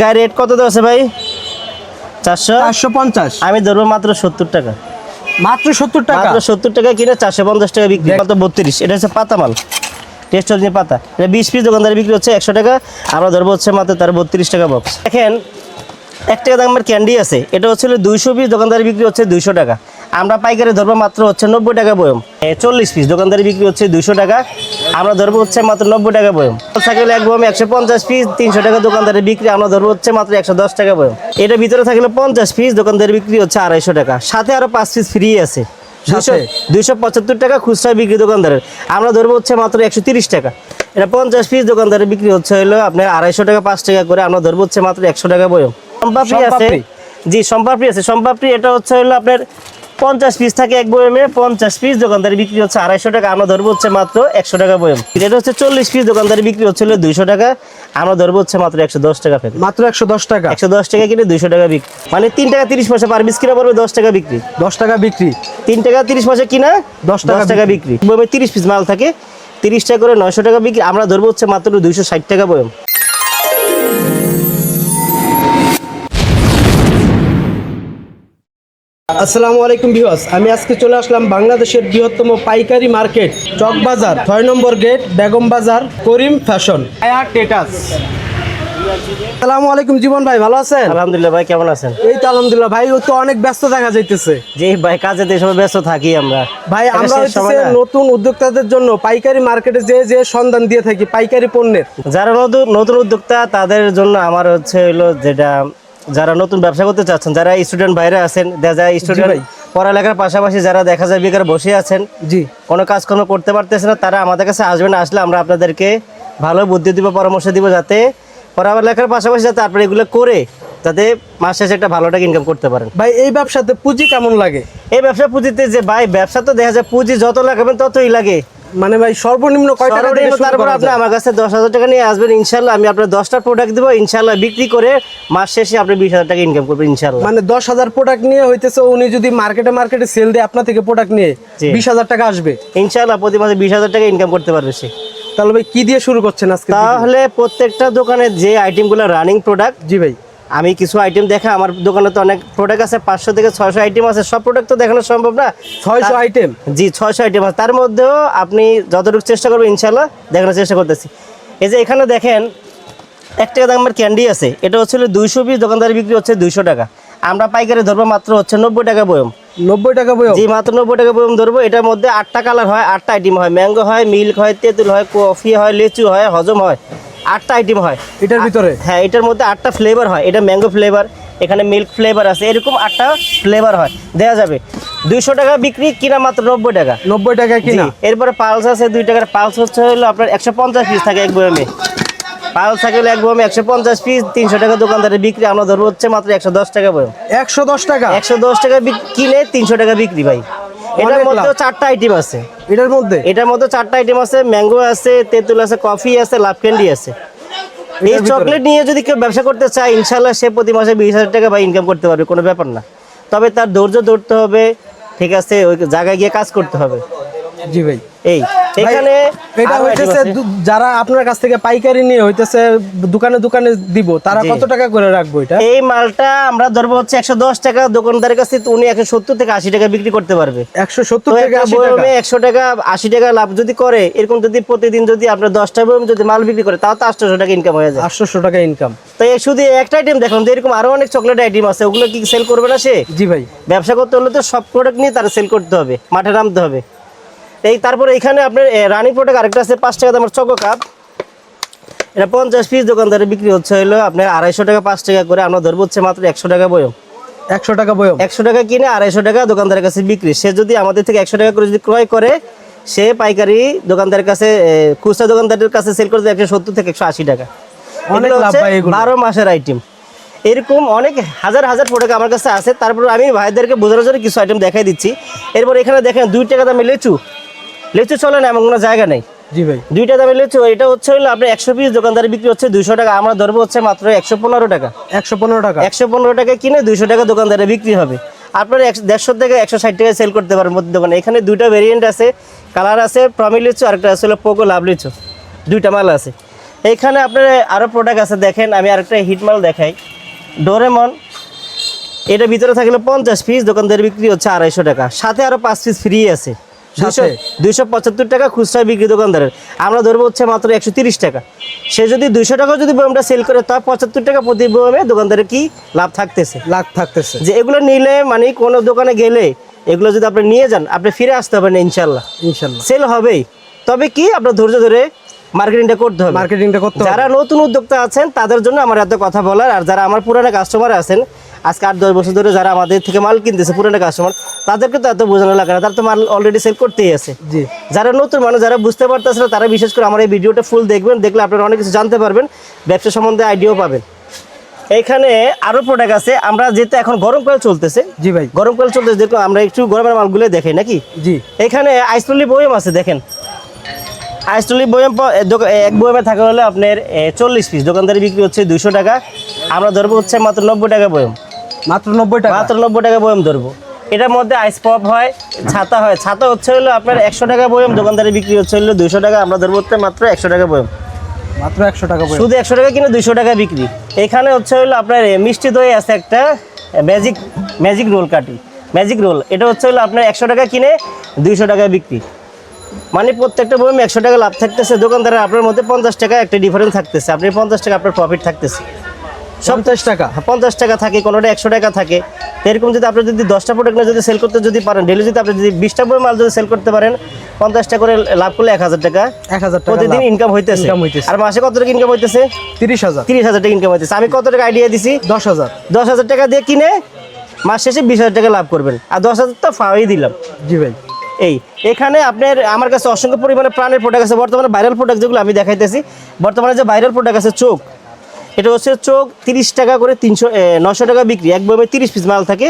গায়ে রেট কত দেওয়া আছে ভাই? চারশো? চারশো পঞ্চাশ। আমি ধরবো মাত্র সত্তর টাকা। মাত্র সত্তর টাকা? মাত্র সত্তর টাকা কিনে চারশো পঞ্চাশ টাকা বিক্রি মাত্র বত্রিশ। এটা হচ্ছে পাতা মাল টেস্ট হচ্ছে পাতা। এটা বিশ পিস দোকানদারি বিক্রি হচ্ছে একশো টাকা। আমরা ধরবো হচ্ছে মাত্র তার বত্রিশ টাকা বক্স দেখেন এক টাকা দামের ক্যান্ডি আছে। এটা হচ্ছে দুইশো পিস দোকানদারি বিক্রি হচ্ছে দুইশো টাকা। আমরা পাইকারি ধরবো মাত্র হচ্ছে নব্বই টাকা বয়ম। চল্লিশ পিস দোকানদারি বিক্রি হচ্ছে দুইশো টাকা। আমরা ধরবো হচ্ছে মাত্র নব্বই টাকা বয়ম। থাকলে এক বয়ম একশো পঞ্চাশ পিস তিনশো টাকা দোকানদারি বিক্রি। আমরা ধরবো হচ্ছে মাত্র একশো দশ টাকা বয়ম। এটা ভিতরে থাকলে পঞ্চাশ পিস দোকানদারি বিক্রি হচ্ছে আড়াইশো টাকা। সাথে আরও পাঁচ পিস ফ্রি আছে? দুইশো পঁচাত্তর টাকা খুচরা বিক্রি দোকানদারের। আমরা ধরবো হচ্ছে মাত্র একশো তিরিশ টাকা। এটা পঞ্চাশ পিস দোকানদারের বিক্রি হচ্ছে হলো আপনার আড়াইশো টাকা পাঁচ টাকা করে। আমরা ধরবো হচ্ছে মাত্র একশো টাকা বয়ম। সম্পাপড়ি? আছে? জি সম্পাপড়ি আছে। সম্পাপড়ি এটা হচ্ছে হলো আপনার পঞ্চাশ পিস থাকে এক বয়মে পঞ্চাশ পিস দোকানদারি বিক্রি হচ্ছে আড়াইশো টাকা আমরা ধরবো হচ্ছে মাত্র একশো টাকা বয়ম। এটা হচ্ছে চল্লিশ পিস দোকানদারি বিক্রি হচ্ছে হলো দুইশো টাকা আমরা ধরবো হচ্ছে মাত্র একশো দশ টাকা ফেলে মাত্র একশো দশ টাকা? একশো দশ টাকা কিনে দুইশো টাকা বিক্রি। মানে তিন টাকা তিরিশ পয়সা পার পিস কিনা পড়বে দশ টাকা বিক্রি। দশ টাকা বিক্রি? তিন টাকা তিরিশ পয়সা কিনা দশ টাকা দশ টাকা বিক্রি। বয়মে তিরিশ পিস মাল থাকে তিরিশ টাকা করে নয়শো টাকা বিক্রি আমরা ধরবো হচ্ছে মাত্র দুইশো ষাট টাকা বয়ম। আসসালামু আলাইকুম ভিউয়ার্স আমি আজকে চলে আসলাম বাংলাদেশের বৃহত্তম পাইকারি মার্কেট চক বাজার ছয় নম্বর গেট বেগম বাজার করিম ফ্যাশন। আয়া টেটাস আসসালামু আলাইকুম জীবন ভাই ভালো আছেন? আলহামদুলিল্লাহ ভাই কেমন আছেন? এই তো আলহামদুলিল্লাহ ভাই ও তো অনেক ব্যস্ত দেখা যাইতেছে। জি ভাই কাজে তো সময় ব্যস্ত থাকি আমরা। ভাই আমরা হচ্ছে নতুন উদ্যোক্তাদের জন্য পাইকারি মার্কেটে যে যে সন্ধান দিয়ে থাকি পাইকারি পণ্যের। যারা নতুন নতুন উদ্যোক্তা তাদের জন্য আমার হচ্ছে হলো যেটা যারা নতুন ব্যবসা করতে চাচ্ছেন যারা স্টুডেন্ট বাইরে আছেন যারা স্টুডেন্ট পড়ালেখার পাশাপাশি যারা দেখা যায় বেকার বসে আছেন জি। কোনো কাজকর্ম করতে পারতেছে না তারা আমাদের কাছে আসবেন আসলে আমরা আপনাদেরকে ভালো বুদ্ধি দিব পরামর্শ দিব যাতে পড়ালেখার পাশাপাশি যাতে আপনারা এগুলো করে যাতে মাস শেষে একটা ভালো টাকা ইনকাম করতে পারেন। ভাই এই ব্যবসাতে পুঁজি কেমন লাগে? এই ব্যবসা পুঁজিতে যে ভাই ব্যবসা তো দেখা যায় পুঁজি যত লাগাবেন ততই লাগে। মানে ভাই সর্বনিম্ন কয় টাকা তারপর আপনি আমার কাছে দশ হাজার টাকা নিয়ে আসবেন ইনশাল্লাহ আমি আপনার দশটা প্রোডাক্ট দেবো ইনশাল্লাহ বিক্রি করে মাস শেষে আপনি বিশ হাজার টাকা ইনকাম করবেন ইনশাল্লাহ। মানে দশ হাজার প্রোডাক্ট নিয়ে হইতেছে উনি যদি মার্কেটে মার্কেটে সেল দেয় আপনার থেকে প্রোডাক্ট নিয়ে। বিশ হাজার টাকা আসবে? ইনশাল্লাহ প্রতি মাসে বিশ হাজার টাকা ইনকাম করতে পারবে সে। তাহলে ভাই কি দিয়ে শুরু করছেন আজকে? তাহলে প্রত্যেকটা দোকানে যে আইটেমগুলো রানিং প্রোডাক্ট জি ভাই। আমি কিছু আইটেম দেখা আমার দোকানে তো অনেক প্রোডাক্ট আছে পাঁচশো থেকে ছয়শো আইটেম আছে সব প্রোডাক্ট তো দেখানো সম্ভব না। ছয়শো আইটেম জি ছয়শো আইটেম আছে। তার মধ্যেও আপনি যতটুকু চেষ্টা করবেন ইনশাল্লাহ দেখানোর চেষ্টা করতেছি। এই যে এখানে দেখেন এক টাকা দামের ক্যান্ডি আছে। এটা হচ্ছে দুইশো পিস দোকানদারি বিক্রি হচ্ছে দুইশো টাকা। আমরা পাইকারি ধরবো মাত্র হচ্ছে নব্বই টাকা বয়ম। নব্বই টাকা বই জি মাত্র নব্বই টাকা বয়ম ধরবো। এটার মধ্যে আটটা কালার হয় আটটা আইটেম হয়। ম্যাঙ্গো হয় মিল্ক হয় তেঁতুল হয় কফি হয় লিচু হয় হজম হয়। আটটা আইটেম হয়। এটার ভিতরে? হ্যাঁ এটার মধ্যে আটটা ফ্লেভার হয়। এটা ম্যাঙ্গো ফ্লেভার এখানে মিল্ক ফ্লেভার আছে। এরকম আটটা ফ্লেভার হয়। দেওয়া যাবে। দুইশো টাকা বিক্রি কিনা মাত্র নব্বই টাকা। নব্বই টাকা কিনা? এরপরে পালস আছে দুই টাকার পালস হচ্ছে হলো আপনার একশো পঞ্চাশ পিস থাকে এক বয়মে। পালস থাকে হলো এক বয়মে একশো পঞ্চাশ পিস তিনশো টাকা দোকানদারে বিক্রি। আমরা ধরবো হচ্ছে মাত্র একশো দশ টাকা বয়ম একশো দশ টাকা? একশো দশ টাকা কিনে তিনশো টাকা বিক্রি ভাই। এটার লাভ। চারটা আইটেম আছে। এটার মধ্যে? এটার মধ্যে চারটা আইটেম আছে ম্যাঙ্গো আছে তেঁতুল আছে কফি আছে লাভ ক্যান্ডি আছে। এই চকলেট নিয়ে যদি কেউ ব্যবসা করতে চায় ইনশাল্লাহ সে প্রতি মাসে বিশ হাজার টাকা বা ইনকাম করতে পারবে কোনো ব্যাপার না। তবে তার ধৈর্য ধরতে হবে ঠিক আছে ওই জায়গায় গিয়ে কাজ করতে হবে। জি ভাই। এই এখানে এটা হইতেছে যারা আপনার কাছ থেকে পাইকারি নিয়ে হইতেছে দোকানে দোকানে দিব তারা কত টাকা করে রাখব এটা? এই মালটা আমরা ধরবো হচ্ছে একশো দশ টাকা দোকানদারের কাছে উনি একশো সত্তর থেকে আশি টাকা বিক্রি করতে পারবে। একশো সত্তর টাকা? একশো টাকা আশি টাকা লাভ যদি করে এরকম যদি প্রতিদিন যদি আপনার দশটা বয়ম যদি মাল বিক্রি করে তাও তো আটশোশো টাকা ইনকাম হয়ে যায়। আটশোশো টাকা ইনকাম তো এই শুধু একটা আইটেম দেখুন যে এরকম আরও অনেক চকলেট আইটেম আছে ওগুলো কি সেল করবে না সে? জি ভাই। ব্যবসা করতে হলে তো সব প্রোডাক্ট নিয়ে তারা সেল করতে হবে মাঠে নামতে হবে। এই তারপরে এখানে আপনার রানিং প্রোডাক্ট আরেকটা আছে পাঁচ টাকা দামের চকো কাপ। এটা পঞ্চাশ পিস দোকানদারে বিক্রি হচ্ছে হলো আপনার আড়াইশো টাকা পাঁচ টাকা করে। আমরা ধরবো হচ্ছে মাত্র একশো টাকা বয়ম। একশো টাকা বয়ম। একশো টাকা কিনে আড়াইশো টাকা দোকানদারের কাছে বিক্রি। সে যদি আমাদের থেকে একশো টাকা করে যদি ক্রয় করে সে পাইকারি দোকানদারের কাছে খুচরা দোকানদারের কাছে সেল করতে একশো সত্তর থেকে একশো আশি টাকা। অনেক। বারো মাসের আইটেম এরকম অনেক হাজার হাজার প্রোডাক্ট আমার কাছে আছে। তারপর আমি ভাইদেরকে বোঝানোর জন্য কিছু আইটেম দেখাই দিচ্ছি। এরপর এখানে দেখেন দুই টাকা দামে লেচু লেচু চলে না এমন কোনো জায়গা নেই। জি ভাই। দুইটা দামে লেচু এটা হচ্ছে হলো আপনার একশো পিস দোকানদারে বিক্রি হচ্ছে দুইশো টাকা আমরা ধরবো হচ্ছে মাত্র একশো পনেরো টাকা। একশো পনেরো টাকা। একশো পনেরো টাকা কিনে দুইশো টাকা দোকানদারে বিক্রি হবে। আপনার একশো দেড়শো থেকে একশো ষাট টাকায় সেল করতে পারেন মধ্যে দোকানে। এখানে দুইটা ভেরিয়েন্ট আছে কালার আছে প্রমি লিচু আরেকটা আছে হলো পোকো লাভ লিচু। দুইটা মাল আছে। এইখানে আপনার আরও প্রোডাক্ট আছে দেখেন আমি আরেকটা হিট মাল দেখাই। ডোরেমন এটা ভিতরে থাকলে পঞ্চাশ পিস দোকানদার বিক্রি হচ্ছে আড়াইশো টাকা। সাথে আরও পাঁচ পিস ফ্রি আছে? দুইশো পঁচাত্তর টাকা খুচরা বিক্রি দোকানদারের। আমরা ধরবো হচ্ছে মাত্র একশো তিরিশ টাকা। সে যদি দুইশো টাকা যদি বয়মটা সেল করে তা পঁচাত্তর টাকা প্রতি বয়মে দোকানদারের কি লাভ থাকতেছে? লাখ থাকতেছে। যে এগুলো নিলে মানে কোনো দোকানে গেলে এগুলো যদি আপনি নিয়ে যান আপনি ফিরে আসতে হবে না ইনশাল্লাহ ইনশাল্লাহ সেল হবেই। তবে কি আপনার ধৈর্য ধরে মার্কেটিংটা করতে হবে। মার্কেটিংটা করতে যারা নতুন উদ্যোক্তা আছেন তাদের জন্য আমার এত কথা বলার আর যারা আমার পুরানো কাস্টমার আছেন আজকে আট দশ বছর ধরে যারা আমাদের থেকে মাল কিনতেছে পুরানো কাস্টমার তাদেরকে তো এত বোঝানো লাগে না। তারা তো মাল অলরেডি সেল করতেই আছে। জি। যারা নতুন মানুষ যারা বুঝতে পারতেছে না তারা বিশেষ করে আমার এই ভিডিওটা ফুল দেখবেন। দেখলে আপনারা অনেক কিছু জানতে পারবেন ব্যবসা সম্বন্ধে আইডিয়াও পাবেন। এইখানে আরও প্রোডাক্ট আছে। আমরা যেহেতু এখন গরমকাল চলতেছে জি ভাই। গরমকাল চলতেছে দেখো আমরা একটু গরমের মালগুলো দেখাই নাকি? জি। এখানে আইসলি বয়ম আছে দেখেন। আইসলি বয়ম এক বয়মে থাকা হলে আপনার চল্লিশ পিস দোকানদারি বিক্রি হচ্ছে দুশো টাকা। আমরা ধরবো হচ্ছে মাত্র নব্বই টাকা বয়ম। মাত্র নব্বই টাকা। মাত্র নব্বই টাকা বয়ম ধরবো। এটার মধ্যে আইস পপ হয় ছাতা হয়। ছাতা হচ্ছে হলো আপনার একশো টাকা বয়ম দোকানদারি বিক্রি হচ্ছে হলো দুশো টাকা। আমরা ধরবো মাত্র একশো টাকা বয়ম। মাত্র একশো টাকা শুধু একশো টাকা কিনে দুইশো টাকা বিক্রি। এখানে হচ্ছে হলো আপনার মিষ্টি দই আছে একটা magic magic roll kathi magic roll এটা হচ্ছে হলো আপনার একশো টাকা কিনে দুইশো টাকা বিক্রি। মানে প্রত্যেকটা বইমে একশো টাকা লাভ থাকতেছে। দোকানদারের আপনার মধ্যে পঞ্চাশ টাকা একটা ডিফারেন্স থাকতেছে। আপনি পঞ্চাশ টাকা আপনার প্রফিট থাকতেছে। পঞ্চাশ টাকা। পঞ্চাশ টাকা থাকে কোনোটা একশো টাকা থাকে। এরকম যদি আপনি যদি দশটা প্রোডাক্ট যদি সেল করতে যদি পারেন ডেলি যদি আপনি যদি বিশটা বই মাল যদি সেল করতে পারেন পঞ্চাশ টাকা করে লাভ করলে এক হাজার টাকা এক হাজার টাকা প্রতিদিন ইনকাম হইতেছে। আর মাসে কত টাকা ইনকাম হইতেছে? তিরিশ হাজার। তিরিশ হাজার টাকা ইনকাম হইতেছে। আমি কত টাকা আইডিয়া দিছি? দশ হাজার। দশ হাজার টাকা দিয়ে কিনে মাস শেষে বিশ হাজার টাকা লাভ করবেন। আর দশ হাজার তো ফাওয়াই দিলাম। জি ভাই। এই এখানে আপনার আমার কাছে অসংখ্য পরিমাণে প্রাণের প্রোডাক্ট আছে। বর্তমানে ভাইরাল প্রোডাক্ট যেগুলো আমি দেখাইতেছি বর্তমানে যে ভাইরাল প্রোডাক্ট আছে চোখ এটা হচ্ছে চোখ তিরিশ টাকা করে তিনশো নশো টাকা বিক্রি। এক বয়মে তিরিশ পিস মাল থাকে।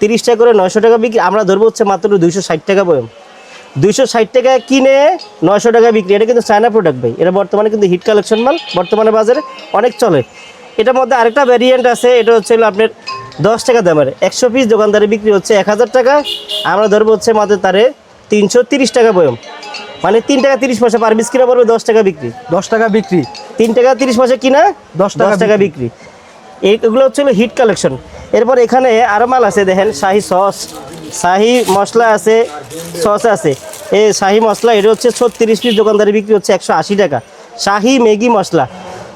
তিরিশ টাকা করে নশো টাকা বিক্রি। আমরা ধরবো হচ্ছে মাত্র দুইশো ষাট টাকা বয়ম। দুইশো ষাট টাকা কিনে নশো টাকা বিক্রি। এটা কিন্তু চায়না প্রোডাক্ট ভাই। এটা বর্তমানে কিন্তু হিট কালেকশন মাল। বর্তমানে বাজারে অনেক চলে। এটার মধ্যে আরেকটা ভ্যারিয়েন্ট আছে। এটা হচ্ছে আপনার দশ টাকা দামের। একশো পিস দোকানদারে বিক্রি হচ্ছে এক হাজার টাকা। আমরা ধরবো হচ্ছে মাত্র তারে তিনশো তিরিশ টাকা বয়ম। মানে তিন টাকা তিরিশ পয়সা পার পিস কিনা পড়বে দশ টাকা বিক্রি। দশ টাকা বিক্রি। তিন টাকা তিরিশ পয়সা কিনা দশ দশ টাকা টাকা বিক্রি। এই- এগুলো হচ্ছে হলো হিট কালেকশন এরপর এখানে আরও মাল আছে দেখেন শাহি সস শাহি মশলা আছে সস আছে। এই শাহি মশলা এটা হচ্ছে ছত্রিশ পিস দোকানদারি বিক্রি হচ্ছে একশো আশি টাকা। শাহি ম্যাগি মশলা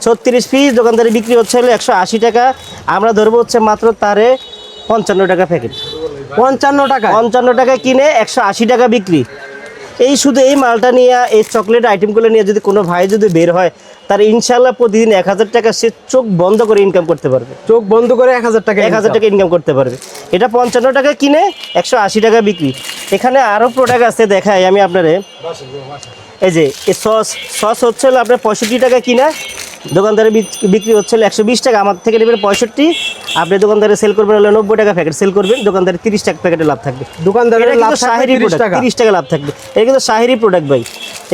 ছত্রিশ পিস দোকানদারি বিক্রি হচ্ছে হলো একশো আশি টাকা। আমরা ধরবো হচ্ছে মাত্র তারে পঞ্চান্ন টাকা প্যাকেট। পঞ্চান্ন টাকা পঞ্চান্ন টাকা কিনে একশো আশি টাকা বিক্রি। এই শুধু এই মালটা নিয়ে এই চকলেট আইটেমগুলো নিয়ে যদি কোনো ভাই যদি বের হয় তার ইনশাল্লাহ প্রতিদিন এক হাজার টাকা সে চোখ বন্ধ করে ইনকাম করতে পারবে। চোখ বন্ধ করে এক হাজার টাকা এক হাজার টাকা ইনকাম করতে পারবে। এটা পঞ্চান্ন টাকা কিনে একশো আশি টাকা বিক্রি। এখানে আরও প্রোডাক্ট আছে দেখাই আমি আপনারে। এই যে সস সস হচ্ছে হলো আপনার পঁয়ষট্টি টাকা কিনা দোকানদারে বিক্রি হচ্ছে হলো একশো বিশ টাকা আমার থেকে নেবেন পঁয়ষট্টি। আপনি দোকানদারে সেল করবেন হলো নব্বই টাকা প্যাকেট সেল করবেন দোকানদারে তিরিশ টাকা প্যাকেটে লাভ থাকবে। দোকানদারের শাহেরি প্রোডাক্ট তিরিশ টাকা লাভ থাকবে। এটা কিন্তু শাহেরি প্রোডাক্ট ভাই।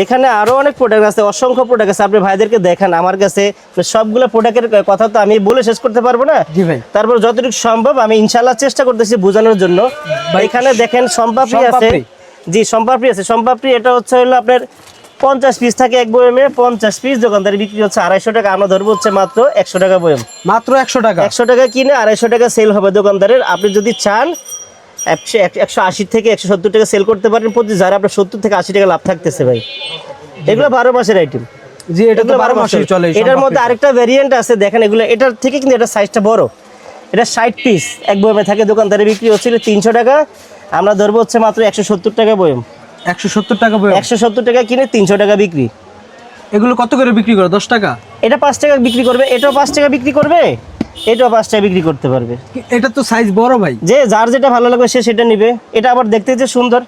এখানে আরও অনেক প্রোডাক্ট আছে অসংখ্য প্রোডাক্ট আছে আপনি ভাইদেরকে দেখান আমার কাছে সবগুলো প্রোডাক্টের কথা তো আমি বলে শেষ করতে পারব না? তারপর যতটুকু সম্ভব আমি ইনশাল্লাহ চেষ্টা করতেছি বোঝানোর জন্য। এখানে দেখেন সম্পাপড়ি আছে। জি সম্পাপড়ি আছে। সম্পাপড়ি এটা হচ্ছে হলো আপনার পঞ্চাশ পিস থাকে এক বয়মে পঞ্চাশ পিস দোকানদারি বিক্রি হচ্ছে আড়াইশো টাকা আমরা ধরবো হচ্ছে মাত্র একশো টাকা বয়ম। মাত্র একশো টাকা? একশো টাকা কিনে আড়াইশো টাকা সেল হবে দোকানদারের। আপনি যদি চান একশো আশি থেকে একশো সত্তর টাকা সেল করতে পারেন প্রতি যারা আপনার সত্তর থেকে আশি টাকা লাভ থাকতেছে ভাই। এগুলো বারো মাসের আইটেম জি এটা তো বারো মাসে চলে এটার মধ্যে আরেকটা ভ্যারিয়েন্ট আছে দেখেন এগুলো এটার থেকে কিন্তু এটা সাইজটা বড়। এটা ষাট পিস এক বয়মে থাকে দোকানদারে বিক্রি হচ্ছিল তিনশো টাকা। আমরা ধরবো হচ্ছে মাত্র একশো সত্তর টাকা বয়ম। একশো সত্তর টাকা একশো সত্তর টাকা কিনে তিনশো টাকা বিক্রি। এগুলো কত করে বিক্রি করে? দশ টাকা? এটা পাঁচ টাকা বিক্রি করবে এটাও পাঁচ টাকা বিক্রি করবে এটাও পাঁচ টাকা বিক্রি করতে পারবে। এটা তো সাইজ বড় ভাই। যে যার যেটা ভালো লাগবে সে সেটা নিবে। এটা আবার দেখতে যে সুন্দর।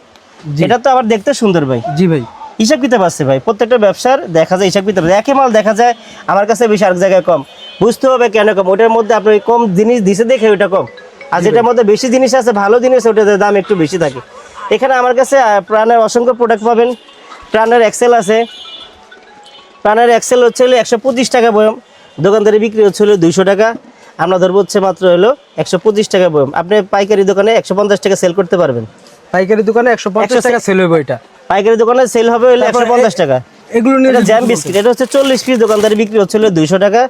এটা তো আবার দেখতে সুন্দর ভাই। জি ভাই। হিসাব কিতাব আছে ভাই। প্রত্যেকটা ব্যবসার দেখা যায় হিসাব কিতাব। একই মাল দেখা যায় আমার কাছে বেশি আরেক জায়গায় কম। বুঝতে হবে কেন কম। ওটার মধ্যে আপনি কম জিনিস দিছে দেখে ওইটা কম। আর যেটার মধ্যে বেশি জিনিস আছে ভালো জিনিস ওটাতে দাম একটু বেশি থাকে। এখানে আমার কাছে প্রাণের অসংখ্য প্রোডাক্ট পাবেন। প্রাণের এক্সেল আছে। প্রাণের এক্সেল হচ্ছে হলো একশো পঁচিশ টাকা বয়ম। দোকানদারি বিক্রি হচ্ছে হলো দুইশো টাকা। আমরা ধরবো হচ্ছে মাত্র হলো একশো পঁচিশ টাকা বয়ম। আপনি পাইকারি দোকানে একশো পঞ্চাশ টাকা সেল করতে পারবেন। পাইকারি দোকানে একশো পঞ্চাশ টাকা সেল হবে এটা। পাইকারি দোকানে সেল হবে হলো একশো পঞ্চাশ টাকা। এগুলো নিয়ে জ্যাম বিস্কিট এটা হচ্ছে চল্লিশ পিস দোকানদারি বিক্রি হচ্ছিল দুইশো টাকা।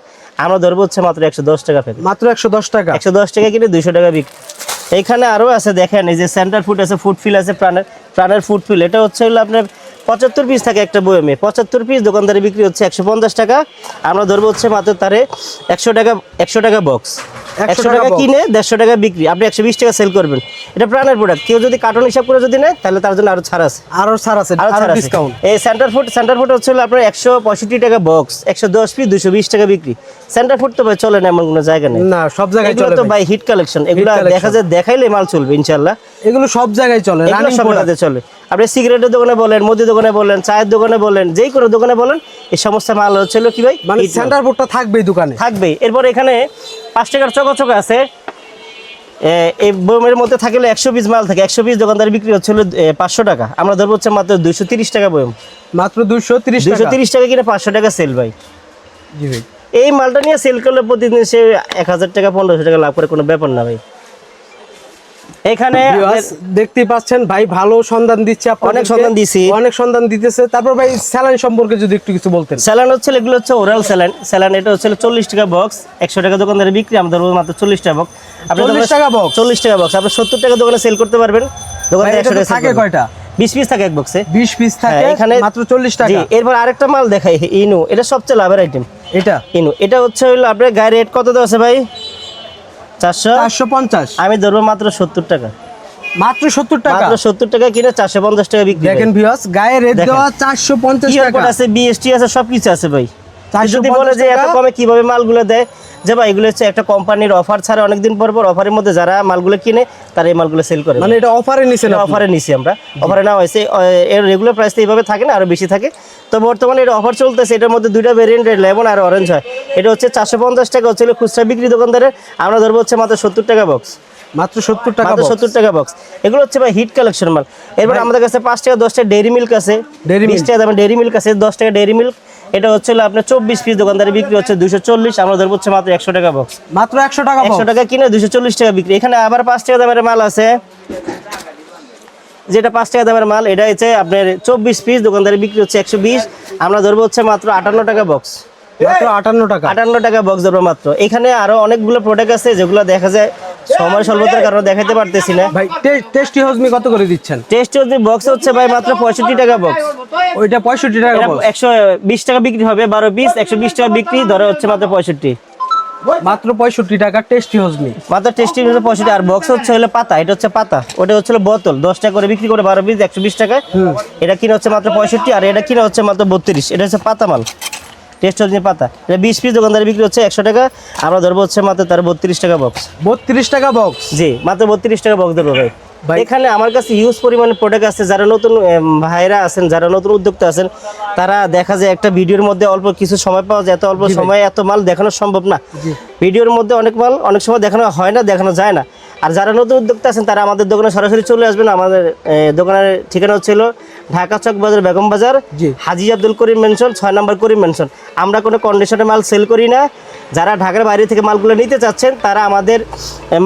আমরা ধরবো হচ্ছে মাত্র একশো দশ টাকা প্যাকেট। মাত্র একশো দশ টাকা। একশো দশ টাকা কিনে দুইশো টাকা বিক্রি। এইখানে আরও আছে, দেখেন, এই যে সেন্টার ফুড আছে ফুটফিল আছে প্রাণের প্রাণের ফুটফিল এটা হচ্ছে হলো আপনার পঁচাত্তর পিস থাকে একটা বয়মে পঁচাত্তর পিস দোকানদারে বিক্রি হচ্ছে একশো পঞ্চাশ টাকা। আমরা ধরবো হচ্ছে মাত্র তারে একশো টাকা একশো টাকা বক্স 100 একশো টাকা কিনে দেড়শো টাকা বিক্রি। আপনি একশো বিশ টাকা সেল করবেন। এটা প্রাণের প্রোডাক্ট কেউ যদি কার্টন হিসাব করে যদি নেয় তাহলে তার জন্য আরও ছাড় আছে। আরও ছাড় আছে আরও আরও ছাড় ডিসকাউন্ট এই সেন্টার ফুড সেন্টার ফুড হচ্ছে আপনার একশো পঁয়ষট্টি টাকা বক্স একশো দশ পিস দুশো বিশ টাকা বিক্রি। সেন্টার ফুড তো ভাই চলে না এমন কোনো জায়গা নেই। না সব জায়গায় চলে তো ভাই। ভাই হিট কালেকশন এগুলো দেখা যায় দেখাইলে মাল চলবে ইনশাল্লাহ এগুলো সব জায়গায় চলে রানিং জায়গাতে চলে। আপনি সিগারেটের দোকানে বলেন মুদি দোকানে বলেন চায়ের দোকানে বলেন যেই কোনো দোকানে বলেন এই সমস্ত মাল হচ্ছে হলো কি ভাই? মানে সেন্টার বোর্ডটা থাকবেই দোকানে? থাকবে এরপর এখানে পাঁচ টাকার চকচক আছে। এই বইমের মধ্যে থাকলে একশো পিস মাল থাকে। একশো পিস দোকানদার বিক্রি হচ্ছিল পাঁচশো টাকা। আমরা ধরবো হচ্ছে মাত্র দুইশো তিরিশ টাকা বইম। মাত্র দুইশো তিরিশ দুইশো টাকা তিরিশ টাকা কিনে পাঁচশো টাকা সেল ভাই। জি ভাই। এই মালটা নিয়ে সেল করলে প্রতিদিন সে এক হাজার টাকা পনেরোশো টাকা লাভ করে কোনো ব্যাপার না ভাই। এখানে দেখতেই পাচ্ছেন ভাই ভালো সন্ধান দিচ্ছে অনেক সন্ধান দিছি। অনেক সন্ধান দিতেছে। তারপর ভাই স্যালারি সম্পর্কে যদি একটু কিছু বলতেন। স্যালান হচ্ছে এগুলো হচ্ছে ওরাল স্যালান স্যালান এটা হচ্ছে চল্লিশ টাকা বক্স একশো টাকা দোকানদারে বিক্রি আমরা ধরবো মাত্র চল্লিশ টাকা বক্স 40 টাকা box? চল্লিশ টাকা বক্স আপনি সত্তর টাকা দোকানে সেল করতে পারবেন। দোকানে একশো টাকা থাকে কয়টা? বিশ পিস থাকে এক বক্সে বিশ পিস থাকে এখানে মাত্র চল্লিশ টাকা। এরপর আরেকটা মাল দেখাই ইনু এটা সবচেয়ে লাভের আইটেম এটা? ইনু এটা হচ্ছে হইল আপনার গায়ে রেট কত দেওয়া আছে ভাই? চারশো? চারশো পঞ্চাশ। আমি ধরবো মাত্র সত্তর টাকা। মাত্র সত্তর টাকা? মাত্র সত্তর টাকা কিনে চারশো পঞ্চাশ টাকা বিক্রি দেখেন ভিওস গায়ে রেট দেওয়া চারশো পঞ্চাশ টাকা। আছে? বিএসটি আছে সবকিছু আছে ভাই। 450 যদি বলে যে এত। কমে কীভাবে মালগুলো দেয়? যে ভাই এগুলো হচ্ছে একটা কোম্পানির অফার ছাড়ে অনেকদিন পর পর অফারের মধ্যে যারা মালগুলো কিনে তারা এই মালগুলো সেল করে মানে এটা অফারে আপনি? অফারে নিছি আমরা। অফারে নেওয়া হয়েছে এর রেগুলার প্রাইস তো এইভাবে থাকে না আরও বেশি থাকে। তো বর্তমানে এটা অফার চলতেছে এটার মধ্যে দুইটা ভেরিয়েন্ট লেমন আর অরেঞ্জ হয়। এটা হচ্ছে চারশো পঞ্চাশ টাকা হচ্ছে খুচরা বিক্রি দোকানদারের। আমরা ধরবো হচ্ছে মাত্র সত্তর টাকা বক্স মাত্র সত্তর টাকা। সত্তর টাকা বক্স এগুলো হচ্ছে ভাই হিট কালেকশন মাল। এরপর আমাদের কাছে পাঁচ টাকা দশ টাকা ডেয়ারি মিল্ক আছে। Dairy বিশ টাকা দামে ডেয়ারি মিল্ক আছে দশ টাকা ডেয়ারি মিল্ক এটা হচ্ছে আপনার চব্বিশ পিস দোকানদারি বিক্রি হচ্ছে দুশো চল্লিশ আমরা ধরবো হচ্ছে মাত্র একশো টাকা বক্স মাত্র একশো টাকা একশো টাকা কিনে দুশো চল্লিশ টাকা বিক্রি। এখানে আবার পাঁচ টাকা দামের মাল আছে। যেটা পাঁচ টাকা দামের মাল এটা হচ্ছে আপনার চব্বিশ পিস দোকানদারি বিক্রি হচ্ছে একশো বিশ। আমরা ধরবো হচ্ছে মাত্র আটান্ন টাকা বক্স মাত্র আটান্ন টাকা। আটান্ন টাকা বক্স ধরবো মাত্র। এখানে আরও অনেকগুলো প্রোডাক্ট আছে যেগুলো দেখা যায় সময় স্বল্পতার কারণে দেখাতে পারতেছি না। ভাই টেস্টি হজমি কত করে দিচ্ছেন? টেস্ট যদি বক্স হচ্ছে ভাই মাত্র পঁয়ষট্টি টাকা বক্স ওইটা পঁয়ষট্টি টাকা। একশো বিশ টাকা বিক্রি হবে বারো পিস একশো বিশ টাকা বিক্রি ধরে হচ্ছে মাত্র পঁয়ষট্টি। মাত্র পঁয়ষট্টি টাকা টেস্টি হজমি মাত্র টেস্টি হচ্ছে পঁয়ষট্টি আর বক্স হচ্ছে হলো পাতা এটা হচ্ছে পাতা ওটা হচ্ছে বোতল দশ টাকা করে বিক্রি করে বারো পিস একশো বিশ টাকা এটা কিনা হচ্ছে মাত্র পঁয়ষট্টি আর এটা কিনা হচ্ছে মাত্র বত্রিশ এটা হচ্ছে পাতা মাল টেস্ট হচ্ছে পাতা। এটা বিশ পিস দোকানদারে বিক্রি হচ্ছে একশো টাকা। আমরা ধরবো হচ্ছে মাত্র তার বত্রিশ টাকা বক্স বত্রিশ টাকা বক্স জি মাত্র বত্রিশ টাকা বক্স দেবো ভাই। এখানে আমার কাছে হিউজ পরিমাণে প্রোডাক্ট আছে। যারা নতুন ভাইরা আছেন যারা নতুন উদ্যোক্তা আছেন তারা দেখা যায় একটা ভিডিওর মধ্যে অল্প কিছু সময় পাওয়া যায়। এত অল্প সময়ে এত মাল দেখানো সম্ভব না। ভিডিওর মধ্যে অনেক মাল অনেক সময় দেখানো হয় না দেখানো যায় না। আর যারা নতুন উদ্যোক্তা আছেন তারা আমাদের দোকানে সরাসরি চলে আসবেন। আমাদের দোকানের ঠিকানা হচ্ছিল ঢাকা চক বাজার বেগম বাজার হাজি আব্দুল করিম মেনশন ছয় নম্বর করিম মেনশন আমরা কোনো কন্ডিশনে মাল সেল করি না। যারা ঢাকার বাইরে থেকে মালগুলো নিতে চাচ্ছেন তারা আমাদের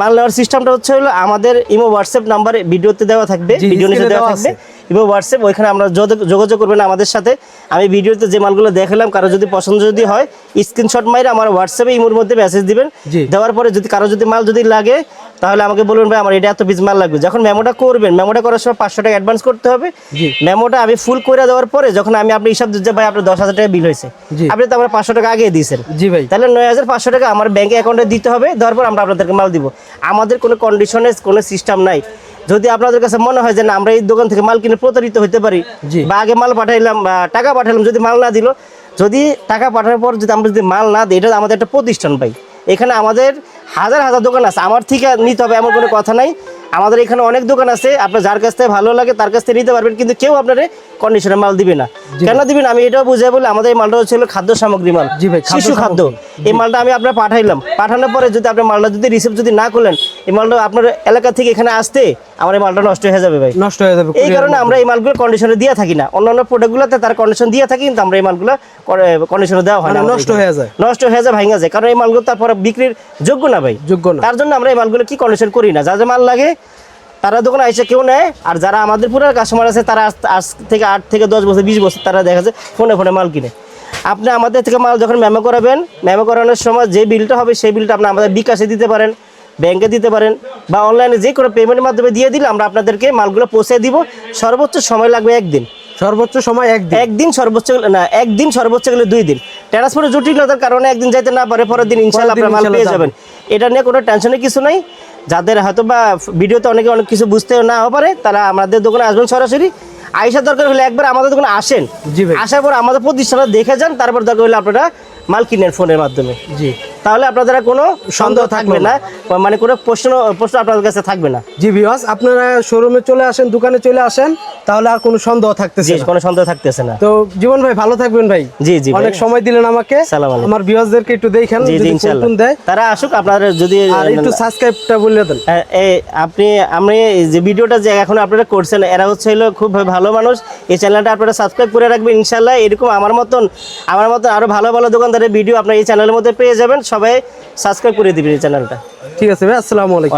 মাল নেওয়ার সিস্টেমটা হচ্ছে হলো আমাদের ইমো হোয়াটসঅ্যাপ নাম্বার ভিডিওতে দেওয়া থাকবে ভিডিও নিচে দেওয়া দেওয়া থাকবে। ইমো হোয়াটসঅ্যাপ ওইখানে আমরা যোগাযোগ করবেন আমাদের সাথে। আমি ভিডিওতে যে মালগুলো দেখালাম কারও যদি পছন্দ যদি হয় স্ক্রিনশট মাইরে আমার হোয়াটসঅ্যাপে ইমোর মধ্যে মেসেজ দিবেন। দেওয়ার পরে যদি কারও যদি মাল যদি লাগে তাহলে আমাকে বলবেন ভাই আমার এটা এত পিস মাল লাগবে। যখন মেমোটা করবেন মেমোটা করার সময় পাঁচশো টাকা অ্যাডভান্স করতে হবে। মেমোটা আমি ফুল করে দেওয়ার পরে যখন আমি আপনি হিসাব দিচ্ছি ভাই আপনার দশ হাজার টাকা বিল হয়েছে। আপনি তো আমার পাঁচশো টাকা আগে দিয়েছেন। জি ভাই। তাহলে নয় হাজার পাঁচশো টাকা আমার ব্যাংকে অ্যাকাউন্টে দিতে হবে। দেওয়ার পর আমরা আপনাদেরকে মাল দিব। আমাদের কোনো কন্ডিশনের কোনো সিস্টেম নাই। যদি আপনাদের কাছে মনে হয় যে না আমরা এই দোকান থেকে মাল কিনে প্রতারিত হতে পারি। বা আগে মাল পাঠাইলাম বা টাকা পাঠাইলাম যদি মাল না দিল যদি টাকা পাঠানোর পর যদি আমরা যদি মাল না দিই এটা আমাদের একটা প্রতিষ্ঠান পাই এখানে আমাদের হাজার হাজার দোকান আছে আমার থেকে নিতে হবে এমন কোনো কথা নাই আমাদের এখানে অনেক দোকান আছে আপনার যার কাছ থেকে ভালো লাগে তার কাছ থেকে নিতে পারবেন কিন্তু কেউ আপনার কন্ডিশনে মাল দিবে না। কেন দিবেন আমি এটাও বুঝাই বলে আমাদের এই মালটা হচ্ছে খাদ্য সামগ্রী মাল শিশু খাদ্য। এই মালটা আমি আপনার পাঠাইলাম। পাঠানোর পরে যদি আপনি মালটা যদি রিসিভ যদি না করলেন এই মালটা আপনার এলাকা থেকে এখানে আসতে আমার এই মালটা নষ্ট হয়ে যাবে ভাই। নষ্ট হয়ে যাবে এই কারণে আমরা এই মালগুলো কন্ডিশনে দিয়ে থাকি না। অন্যান্য প্রোডাক্টগুলোতে তার কন্ডিশন দিয়ে থাকি কিন্তু আমরা এই মালগুলো কন্ডিশনে দেওয়া হয় না মানে নষ্ট হয়ে যায়। নষ্ট হয়ে যায় ভাঙা যায়। কারণ এই মালগুলো তারপরে বিক্রির যোগ্য না ভাই। যোগ্য না। তার জন্য আমরা এই মালগুলো কি কন্ডিশন করি না? যা যা মাল লাগে তারা দোকানে এসে কেউ নেয় আর যারা আমাদের পুরো কাস্টমার আছে তারা আজ থেকে আট থেকে দশ বছর বিশ বছর তারা দেখা যায় ফোনে ফোনে মাল কিনে। আপনি আমাদের থেকে মাল যখন মেমো করাবেন মেমো করানোর সময় যে বিলটা হবে সেই বিলটা আপনি আমাদের বিকাশে দিতে পারেন ব্যাংকে দিতে পারেন বা অনলাইনে যে কোনো পেমেন্টের মাধ্যমে দিয়ে দিলে আমরা আপনাদেরকে মালগুলো পৌঁছে দিব। সর্বোচ্চ সময় লাগবে একদিন। সর্বোচ্চ সময় একদিন? একদিন সর্বোচ্চ না একদিন সর্বোচ্চ গেলে দুই দিন। ট্রান্সপোর্টের জটিলতার কারণে একদিন যাইতে না পারে পরের দিন ইনশাল্লাহ আপনার মাল পেয়ে যাবেন। এটা নিয়ে কোনো টেনশনের কিছু নাই। যাদের হয়তো বা ভিডিওতে অনেকে অনেক কিছু বুঝতে না পারে তারা আমাদের দোকানে আসবেন সরাসরি। আইসা দরকার হলে একবার আমাদের দোকানে আসেন। জি আসার পর আমাদের প্রতিষ্ঠানটা দেখে যান তারপর দরকার হলে আপনারা মাল কিনেন ফোনের মাধ্যমে। জি। তাহলে আপনাদের আর কোনো সন্দেহ থাকবে না। মানে কোনো প্রশ্ন প্রশ্ন আপনাদের কাছে থাকবে না। জি ভিওয়াস আপনারা শোরুমে চলে আসেন দোকানে চলে আসেন তাহলে আর কোনো সন্দেহ থাকতেছে না। কোনো সন্দেহ থাকতেছে না। তো জীবন ভাই ভালো থাকবেন ভাই। জি জি অনেক সময় দিলেন আমাকে। সালাম আলাইকুম। আমার ভিউয়ার্সদেরকে একটু দেখেন যদি দেয়। তারা আসুক আপনারা যদি আর একটু সাবস্ক্রাইবটা বলে দেন। হ্যাঁ, এই আপনি আপনি যে ভিডিওটা যে এখন আপনারা করছেন এরা হচ্ছে হলো খুব ভালো মানুষ। এই চ্যানেলটা আপনারা সাবস্ক্রাইব করে রাখবেন ইনশাল্লাহ। এরকম আমার মতন আমার মতন আরও ভালো ভালো দোকানদারের ভিডিও আপনার এই চ্যানেলের মধ্যে পেয়ে যাবেন। সবাই সাবস্ক্রাইব করে দিবেন এই চ্যানেলটা ঠিক আছে ভাই আসসালামু আলাইকুম।